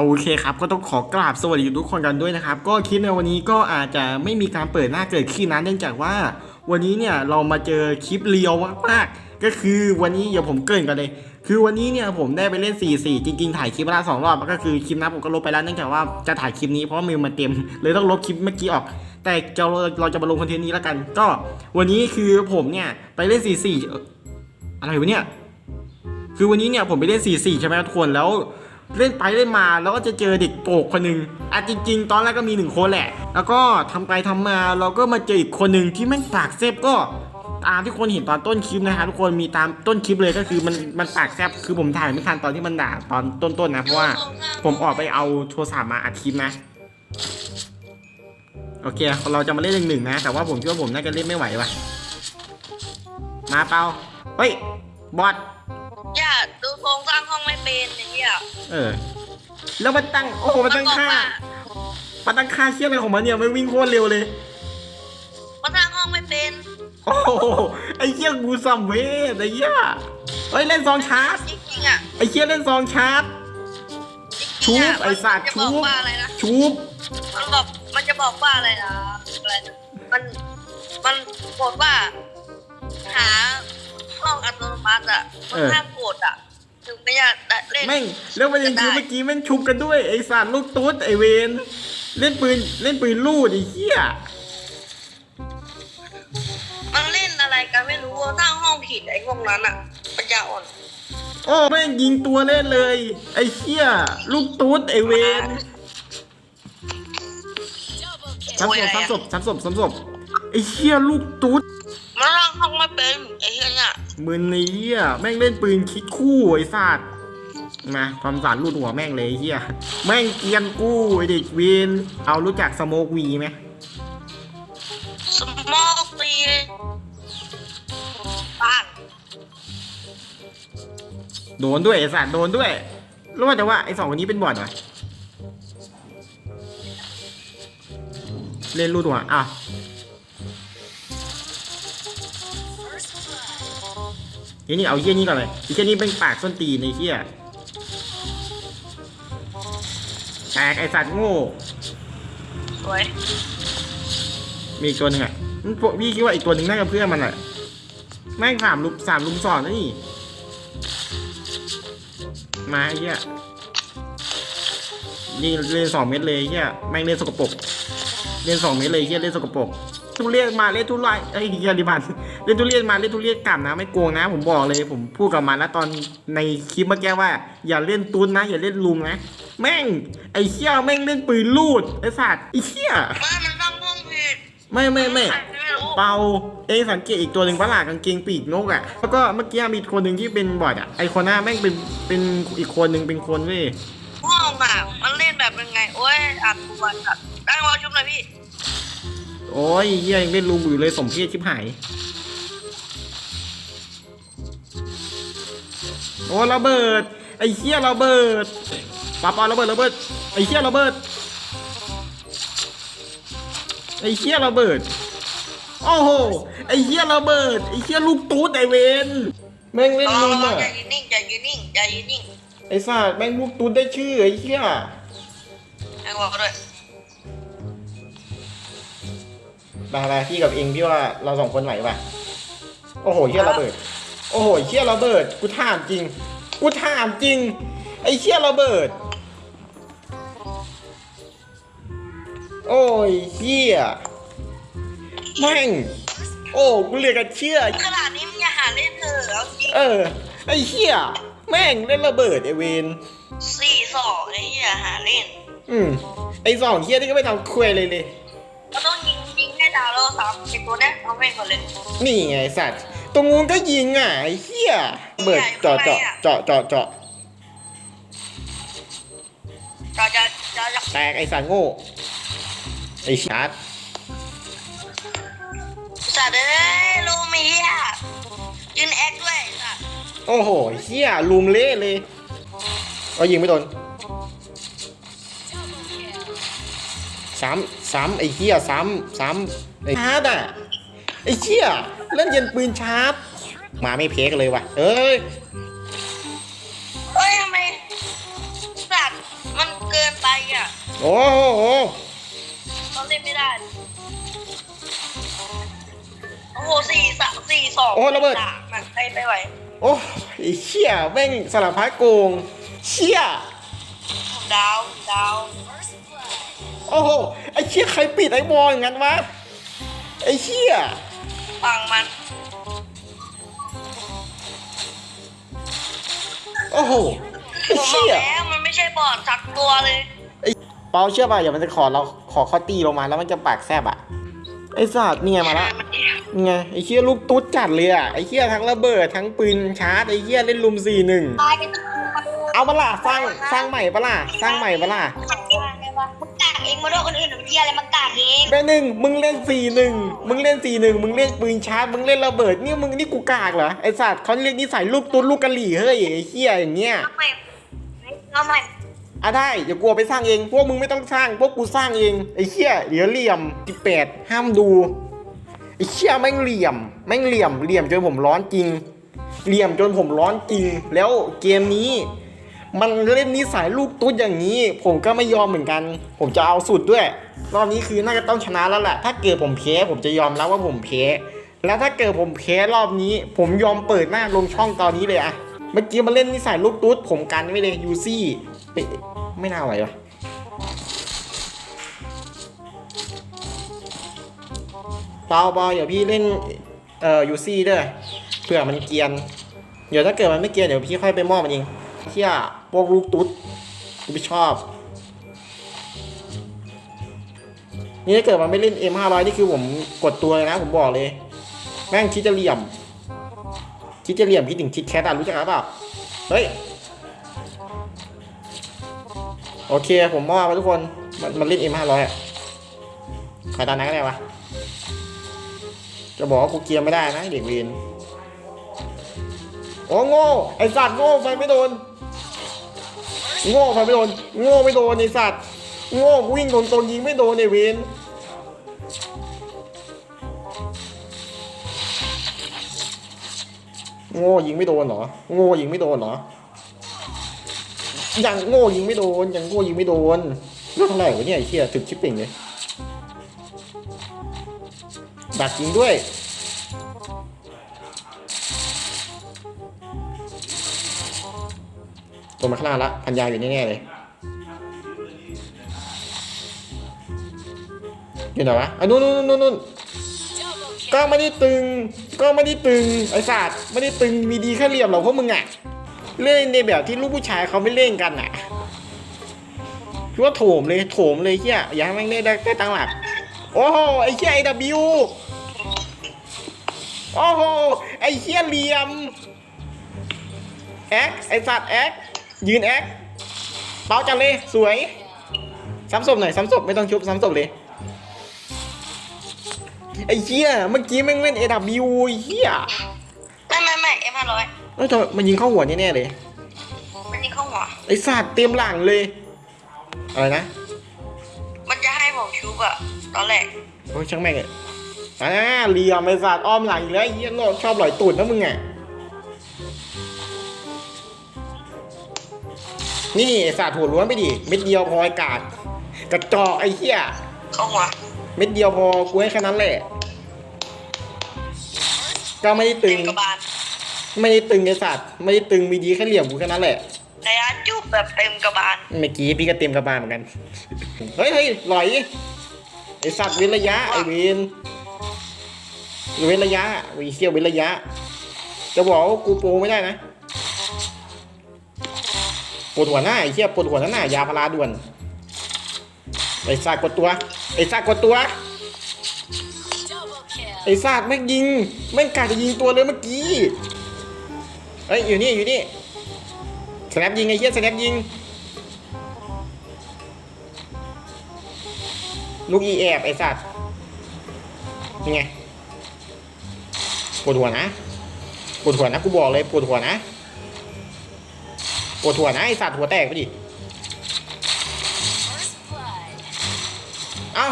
โอเคครับ ก็ต้องขอกราบสวัสดีทุกคนกันด้วยนะครับ ก็คลิปในวันนี้ก็อาจจะไม่มีการเปิดหน้าเกิดขึ้นนะเนื่องจากว่า วันนี้เนี่ยเรามาเจอคลิปเลียวมากๆก็คือวันนี้เดี๋ยวผมเกินกันเลย คือวันนี้เนี่ยผมได้ไปเล่น 4-4 จริงๆ ถ่ายคลิปมาละสองรอบก็คือคลิปนั้นผมก็ลบไปแล้วเนื่องจากว่าจะถ่ายคลิปนี้เพราะมือมันเต็มเลยต้องลบคลิปเมื่อกี้ออก แต่เราเราจะมาลงคอนเทนต์นี้แล้วกัน ก็วันนี้คือผมเนี่ยไปเล่น 4-4เอ่ออะไรวะเนี่ยคือวันนี้เนี่ยผมไปเล่น 4-4 ใช่ไหมทุกคนแล้ว เล่นไปเล่นมาแล้วก็จะเจอเด็กโปกคนหนึ่งอะจริง ๆ ตอนแรกก็มีหนึ่งคนแหละ แล้วก็ทำไปทำมาเราก็มาเจออีกคนหนึ่งที่แม่งปากเซฟก็ตามที่คนเห็นตอนต้นคลิปนะฮะทุกคนมีตามต้นคลิปเลยก็คือมันมันปากแซบคือผมถ่ายไม่ทันตอนที่มันด่าตอนต้นๆนะเพราะว่าผมออกไปเอาโทรศัพท์มาอัดคลิปนะโอเค เราจะมาเล่นหนึ่งหนึ่งนะ แต่ว่าผมคิดว่าผมน่าจะเล่นไม่ไหวว่ะ มาเปล่าเฮ้ย บอสอย่า เป็นอย่างเงี้ยเออ แล้วมันตั้ง โอ้โห มันตั้งค่า มันตั้งค่าเชี่ยอะไรของมันเนี่ยมันวิ่งโคตรเร็วเลย มันสร้างห้องไม่เป็น โอ้โห ไอ้เชี่ยกูซัมเวทไอ้เหี้ยเฮ้ยเล่นซองชาร์จจริงๆอะไอ้เชี่ยเล่นซองชาร์จจริงๆะชุบไอ้สัตว์มันจะบอกชุบว่าอะไรนะชูบมันบอกมันจะบอกว่าอะไรนะอะไรนะมันมันบอกว่า หาห้องอัตโนมัติอะมันห้ามกดอะ ถึงไม่อยากเล่นแม่งแล้วประเด็นคือเมื่อกี้แม่งชุบกันด้วยไอ้สัตว์ลูกตุ๊ดไอ้เวนเล่นปืนเล่นปืนลูดไอ้เหี้ยมันเล่นอะไรกันไม่รู้ว่าสร้างห้องผิดไอ้พวกนั้นอะปัญญาอ่อนโอ้แม่งยิงตัวเล่นเลย ไอ้เหี้ยลูกตุ๊ดไอ้เวนซ้ำศพซ้ำศพซ้ำศพซ้ำศพไอ้เหี้ยลูกตุ๊ดมันสร้างห้องไม่เป็นไอ้เหี้ยเนี่ยมือนี้เหี้ยแม่งเล่นปืนคิดคู่ไอ้สัตว์มาความสารรูดหัวแม่งเลยไอ้เหี้ยแม่งเกรียนกู้ไอ้เด็กเวนเอารู้จักสโมกวีไหมสมองตีบ้านโดนด้วยไอ้สัตว์โดนด้วยรู้ว่าแต่ว่าไอ้สองคนนี้เป็นบอดเหรอเล่นรูดหัวอะ นี่นี่เอาเหี้ยนี่ก่อนเลยไอ้เหี้ยนี่เป็นปากส้นตีนไอ้เหี้ยแตกไอ้สัตว์โง่สวยมีอีกตัวหนึ่งอะมันพวกพี่คิดว่าอีกตัวหนึ่งน่าจะเพื่อนมันอะแม่งสามลุมสามลุมสอนนะนี่มาไอ้เหี้ยยิงเล่นสองเม็ดเลยไอ้เหี้ยแม่งเล่นสกปรกเล่นสองเม็ดเลยไอ้เหี้ยเล่นสกปรกทุเรียนมาเล่นทุเรศไอ้ยเหี้ยดิบัน เล่นทุเรียนมาเล่นทุเรียนกลับนะไม่โกงนะ ผมบอกเลยผมพูดกับมันแล้วตอนในคลิปเมื่อกี้ว่า อย่าเล่นตุนนะ อย่าเล่นลุมนะ แม่งไอ้เหี้ยแม่งเล่นปืนลูดไอ้สัตว์ไอ้เหี้ยบ้านมันสร้างห้องผิดไม่ไม่ไม่ใครไม่รู้เปาเองสังเกตอีกตัวหนึ่งปะล่ะกางเกงปีกนกอะแล้วก็เมื่อกี้มีคนหนึ่งที่เป็นบอดอะไอคนหน้าแม่งเป็นเป็นอีกคนหนึ่งเป็นคนเว้ยห้องอะมันเล่นแบบยังไงโอ้ยอัดตัวอัดได้วอลชุบหน่อยพี่โอ้ยเฮียยังเล่นลุงอยู่เลยสมเพศชิบหาย โอ้ระเบิด ไอเฮียระเบิดปาปาระเบิดระเบิด ไอเฮียระเบิด ไอเฮียระเบิด โอ้โห ไอเฮียระเบิด ไอเฮียลูกตูดไอเวนแม่งเล่นรอลุมรออะใจยืนนิ่งใจยืนนิ่งใจยืนนิ่ง ไอ้สัตว์แม่งลูกตูดได้ชื่อไอ้เหี้ยให้วอลด้วยไปไปพี่กับเองพี่ว่าเราสองคนไหวป่ะ โอ้โหเหี้ยระเบิด โอ้โหเหี้ยระเบิดกูถามจริง กูถามจริง ไอ้เหี้ยระเบิด โอ้ยเหี้ยแม่ง โอ้กูเหลือกันเชื่อขนาดนี้มึงอย่าหาเล่นเถอะเอาจริงเออ ไอ้เหี้ยแม่งเล่นระเบิดไอ้เวนสี่สองไอ้เหี้ยหาเล่น อืมไอ้สองเหี้ยนี่ก็ไม่ทำคุยเลยเลยก็ต้องยิงยิงให้ดาวแล้วสามไอ้ตัวเนี้ยเอาแม่งก่อนเลย นี่ไงสัตว์ ตรงนู้นก็ยิงอะไอ้เหี้ยเบิดเจาะเจาะเจาะเจาะเจาะจะจะจะจะแตกไอ้สัตว์โง่ไอ้ชาร์จสัตว์เอ้ยลูกมีเหี้ยยืนแอคด้วยสัตว์โอ้โหเหี้ยลุมเละเลยก็ยิงไม่โดนซ้ำซ้ำไอ้เหี้ยซ้ำซ้ำไอ้ชาร์จอะ ไอ้เหี้ยเล่นเย็นปืนชาร์จมาไม่เพกเลยว่ะ เอ้ยเฮ้ยทำไมสัตว์มันเกิโอ้โหเราเล่นไม่ได้ โอ้โหสี่สามสี่สองโอ้ระเบิด สามอะใครไปไหวโอ้ไอ้เชี่ยแม่งสารพัดโกง เชี่ยผมดาวผมดาวโอ้โหไอ้เชี่ยใครปิดไอ้บอลอย่างนั้นวะไอ้เชี่ย ฟังมัน โอ้โหไอ้ผมบอเชี่กยแล้วมันไม่ใช่บอดสักตัวเลย เปาเชื่อป่ะอย่ามันจะขอเราขอเขาตีลงมาแล้วมันจะปากแซบอะไอ้สัตว์เนี่ยมาละมันเนี่ยไงไอ้เชี่ยลูกตุ๊ดจัดเลยอะไอ้เชี่ยทั้งระเบิดทั้งปืนชาร์จไอ้เชี่ยเล่นลุมสี่หนึ่งตายกันเอาปะล่ะสร้างสร้างใหม่ปะล่ะสร้างใหม่ปะล่ะมึ งกากเองมาด้วยคนอื่นหรือเที่ยอะไรมึงกากเองแม่หนึ่งมึงเล่นสี่หนึ่งมึงเล่นสี่หนึ่งมึงเล่นปืนชาร์จมึงเล่นระเบิดนี่มึงนี่กูกากเหรอไอ้สัตว์เขาเรียกนิสัยลูกตุ๊ดลูกกะหรี่เฮ้ยไอ้เชี่ยอย่างเงี้ยทำไมทำไมอะได้เดี๋ยวกูเอาไปสร้างเองพวกมึงไม่ต้องสร้างพวกกูสร้างเองไอ้เชี่ยเดี๋ยวเหลี่ยมสิบแปดห้ามดูไอ้เชี่ยแม่งเหลี่ยมแม่งเหลี่ยมเหลี่ยมจนผมร้อนจริง เหลี่ยมจนผมร้อนจริง แล้วเกมนี้ มันเล่นนิสัยลูกตุ๊ดอย่างนี้ ผมก็ไม่ยอมเหมือนกัน ผมจะเอาสุดด้วย รอบนี้คือน่าจะต้องชนะแล้วแหละ ถ้าเกิดผมแพ้ผมจะยอมรับว่าผมแพ้ แล้วถ้าเกิดผมแพ้รอบนี้ ผมยอมเปิดหน้าลงช่องตอนนี้เลยอะเมื่อกี้มาเล่นนิสัยลูกตุ๊ดผมกันไม่เลยยูซี่ไม่น่าไหววะเปล่าเปล่าอย่าพี่เล่นเอ่อยูซี่ด้วยเผื่อมันเกียน เดี๋ยวถ้าเกิดมันไม่เกียนเดี๋ยวพี่ค่อยไปมอบมันเอง เที่ยพวกลูกตุ๊ดกูไม่ชอบ นี่ถ้าเกิดมันไม่เล่น M500 นี่คือผมกดตัวเลยนะผมบอกเลย แม่งคิดจะเหลี่ยม คิดจะเหลี่ยมคิดถึงคิดแคทอะรู้จักหรือเปล่าเฮ้ย โอเคผมมอบไปทุกคน มันมันเล่น M500 อะใครตาไหนก็ได้วะจะบอกว่ากูเกียร์ไม่ได้นะเด็กเวนโอ้โง่ไอสัตว์โง่ไฟไม่โดน โง่ไฟไม่โดน โง่ไม่โดนไอสัตว์ โง่กูวิ่งโดนตรงยิงไม่โดนไอเวนโง่ยิงไม่โดนเหรอ โง่ยิงไม่โดนเหรอยังโง่ยิงไม่โดนยังโง่ยิงไม่โดนเรื่องอะไรวะเนี่ยไอ้เชี่ยถึกชิปปิ่งเลยดักยิงด้วย ตัวมาข้างหน้าละพันยาอยู่แน่ๆเลยอยู่ไหนวะอะนู่นนู่นนู่นนู่นก็ไม่ได้ตึง ก็ไม่ได้ตึงไอ้สัตว์ไม่ได้ตึงมีดีแค่เหลี่ยมหรอกพวกมึงอะเล่นในแบบที่ลูกผู้ชายเขาไม่เล่นกันอะคือว่าโถมเลยโถมเลยเฮียอย่าให้แม่งได้ได้ตังหลัก โอ้โหไอ้เฮียไอวิวโอ้โหไอ้เฮียเหลี่ยมแอ็กไอ้สัตว์แอ็ก ยืนแอ็กเปาจังเลย สวย ซ้ำศพหน่อย ซ้ำศพไม่ต้องชุบ ซ้ำศพเลย ไอ้เหี้ย เมื่อกี้แม่งเล่น AW ไอ้เหี้ยไม่ไม่ไม่เอ็มห้าร้อยเอ้ยทำไมมันยิงเข้าหัวแน่ๆเลย มันยิงเข้าหัว ไอ้สัตว์เต็มหลังเลย อะไรนะ มันจะให้ผมชุบอะตอนแรกโอ้ยช่างแม่งเลยอ่าเหลี่ยมไอ้สัตว์อ้อมหลังอีกแล้วไอ้เหี้ยโลดชอบหลอยตูดนะมึงอะ นี่ไอ้สัตว์หัวล้วนไปดิเม็ดเดียวพอไอ้กาดกระจอกไอ้เหี้ยเข้าหัวเม็ดเดียวพอกูให้แค่นั้นแหละ ก็ไม่ได้ตึเต็งมกระบาลไม่ได้ตึงไอ้สัตว์ไม่ได้ตึงมีดีแค่เหลี่ยมกูแค่นั้นแหละ ระยะจุบแบบเต็มกระบาลเมื่อกี้พี่ก็เต็มกระบาลเหมือนกัน เฮ้ยเฮ้ยหลอยไอสัตว์เว้นระยะไอเวนเว้นระยะวีเซียวเว้นระยะ จะบอกว่ากูโปรไม่ได้นะ ปวดหัวหน้าไอ้เชี่ยปวดหัวหน้ายาพาราด่วนไอสัตว์กดตัวไอสัตว์กดตัวไอสัตว์แม่งยิงแม่งกาจะยิงตัวเลยเมื่อกี้เอ้ยอยู่นี่อยู่นี่สแนปยิงไอ้เชี่ยสแนปยิงลูกอีแอบไอสัตว์ยังไงปวดหัวนะปวดหัวนะกูบอกเลยปวดหัวนะ ปวดหัวนะไอสัตว์หัวแตกไปดิเอ้า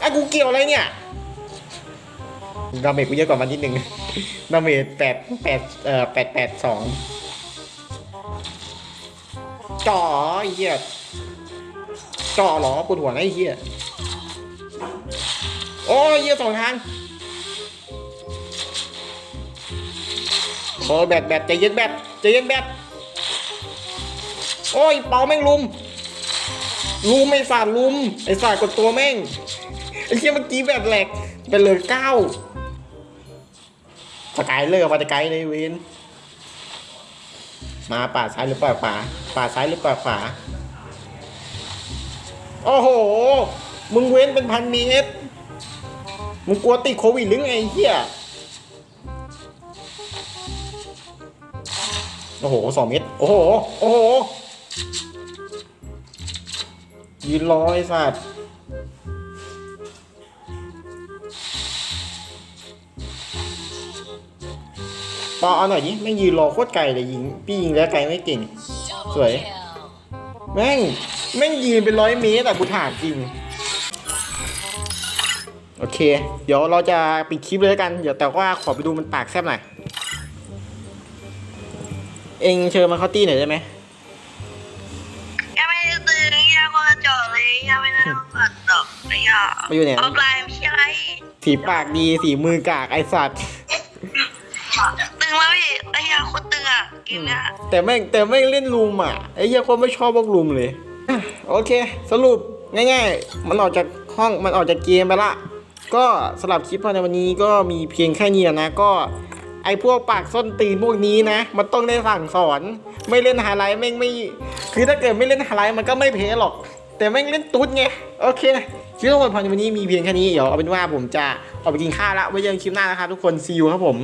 ไอ้กูเกี่ยวอะไรเนี่ยดาเมจกูเยอะกว่ามันนิดนึงดาเมจแปดแปดเอ่อแปดแปดสองจ่อไอเหี้ยจาะเหรอปวดหัวนะไอ้เหี้ยโอ้ยเหี้ยสองทางโอ้ยแบตแบตใจเย็นแบตใจเย็นแบต โอ้ยเปาแม่งลุมลุมไอ้สาดลุมไอ้สาดกดตัวแม่งไอ้เหี้ยเมื่อกี้แบบแหลกเป็นเลือเก้าสกายเลยมาจะไกลเลยเวนมาป่าซ้ายหรือป่าขวาป่าซ้ายหรือป่าขวาโอ้โห มึงเว้นเป็นพันเมตรมึงกลัวติดโควิดหรือไงเหี้ยโอ้โหสองเมตรโอ้โห โอ้โห ยืนรอไอ้สัตว์ปอเอาหน่อยดิแม่ยืนรอโคตรไกลเลยยิง พี่ยิงแล้วไกลไม่เก่ง สวย แม่ง แม่งยืนเป็นร้อยเมตรแต่กูถามจริง โอเค เดี๋ยวเราจะปิดคลิปเลยกัน เดี๋ยวแต่ว่าขอไปดูมันปากแซบหน่อย เองเชิญมาเข้าตี้หน่อยได้ไหม อกเลยอะมาอยู่ไหนออฟไลน์ไม่ใช่ไรสีปากดีสีมือกากไอสัตว์ตึงแล้วพี่ไอ้ยาโคตรตึงอะเกมเนี้ยแต่แม่งแต่แม่งเล่นลุมอะไอ้เหี้ยคนไม่ชอบพวกลุมเลยอะโอเค สรุปง่ายๆ มันออกจากห้องมันออกจากเกมไปละ ก็สำหรับคลิปในวันนี้ก็มีเพียงแค่นี้นะก็ไอ้พวกปากส้นตีนพวกนี้นะ มันต้องได้สั่งสอน ไม่เล่นไฮไลท์แม่งไม่ คือถ้าเกิดไม่เล่นไฮไลท์มันก็ไม่เพลหรอก แต่แม่งเล่นตุ๊ดไง โอเคคลิปทั้งหมดพอในวันนี้มีเพียงแค่นี้ เดี๋ยวเอาเป็นว่าผมจะออกไปกินข้าวละไว้เจอกันคลิปหน้านะครับทุกคนซีอูครับผม